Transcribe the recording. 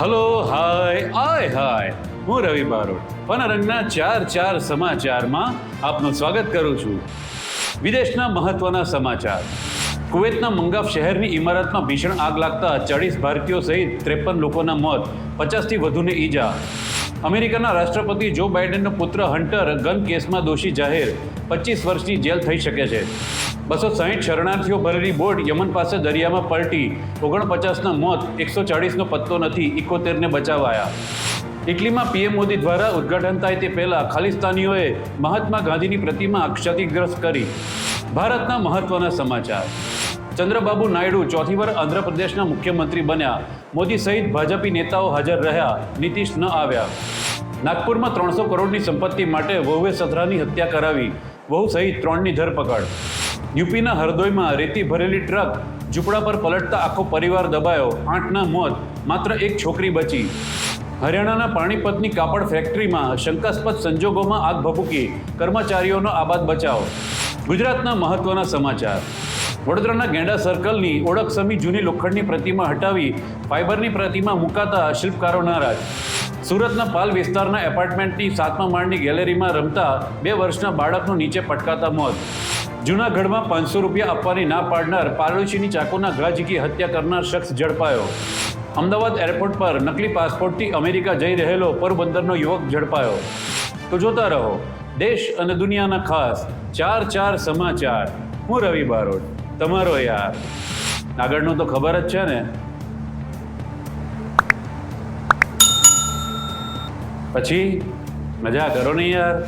Hello hi આય હાય હું રવિ બારોટ. વનરંગના ચાર ચાર સમાચારમાં આપનું સ્વાગત કરું છું. વિદેશના મહત્વના સમાચાર. કુવૈતના મંગાફ શહેરની ઇમારતમાં ભીષણ આગ લાગતા ચાળીસ ભારતીયો સહિત ત્રેપન લોકોના મોત, પચાસથી વધુને ઈજા. અમેરિકાના રાષ્ટ્રપતિ જો બાઇડેનનો પુત્ર હન્ટર ગન કેસમાં દોષી જાહેર પચીસ વર્ષની જેલ થઈ શકે છે. બસો સાહીઠ શરણાર્થીઓ ભરેલી બોટ યમન પાસે દરિયામાં પલટી, ઓગણપચાસના મોત, એકસો ચાળીસનો પત્તો નથી, ઇકોતેરને બચાવાયા. ઇટલીમાં પીએમ મોદી દ્વારા ઉદ્ઘાટન થાય તે પહેલા ખાલિસ્તાનીઓએ મહાત્મા ગાંધીની પ્રતિમા ક્ષતિગ્રસ્ત કરી. ભારતના મહત્વના સમાચાર. ચંદ્રબાબુ નાયડુ ચોથી વાર આંધ્રપ્રદેશના મુખ્યમંત્રી બન્યા. મોદી સહિત ભાજપી નેતાઓ હાજર રહ્યા. નીતિશ ન આવ્યા. નાગપુરમાં ત્રણસો કરોડની સંપત્તિ માટે વહુએ સથરાની હત્યા કરાવી. વહુ સહિત ત્રણની ધરપકડ. યુપીના હરદોઈમાં રેતી ભરેલી ટ્રક ઝૂંપડા પર પલટતા આખો પરિવાર દબાયો. આઠના મોત, માત્ર એક છોકરી બચી. હરિયાણાના પાણીપતની કાપડ ફેક્ટરીમાં શંકાસ્પદ સંજોગોમાં આગ ભભૂકી. કર્મચારીઓનો આબાદ બચાવ. ગુજરાતના મહત્વના સમાચાર. વડોદરાના ગેંડા સર્કલની ઓળખ સમી જૂની લોખંડની પ્રતિમા હટાવી ફાઇબરની પ્રતિમા મુકાતા શિલ્પકારો નારાજ. સુરતના પાલ વિસ્તારના એપાર્ટમેન્ટની સાતમા માળની ગેલેરીમાં રમતા બે વર્ષના બાળકનું નીચે પટકાતા મોત. જૂનાગઢમાં પાંચસો રૂપિયા આપવાની ના પાડનાર પાડોશીની ચાકુના ઘા ઝીકી હત્યા કરનાર શખ્સ ઝડપાયો. અમદાવાદ એરપોર્ટ પર નકલી પાસપોર્ટથી અમેરિકા જઈ રહેલો પોરબંદરનો યુવક ઝડપાયો. તો જોતા રહો, દેશ અને દુનિયાના ખાસ ચાર ચાર સમાચાર. હું રવિ બારોટ. તમારો યાર. આગળનું તો ખબર જ છે ને. પછી? મજા કરો ને યાર.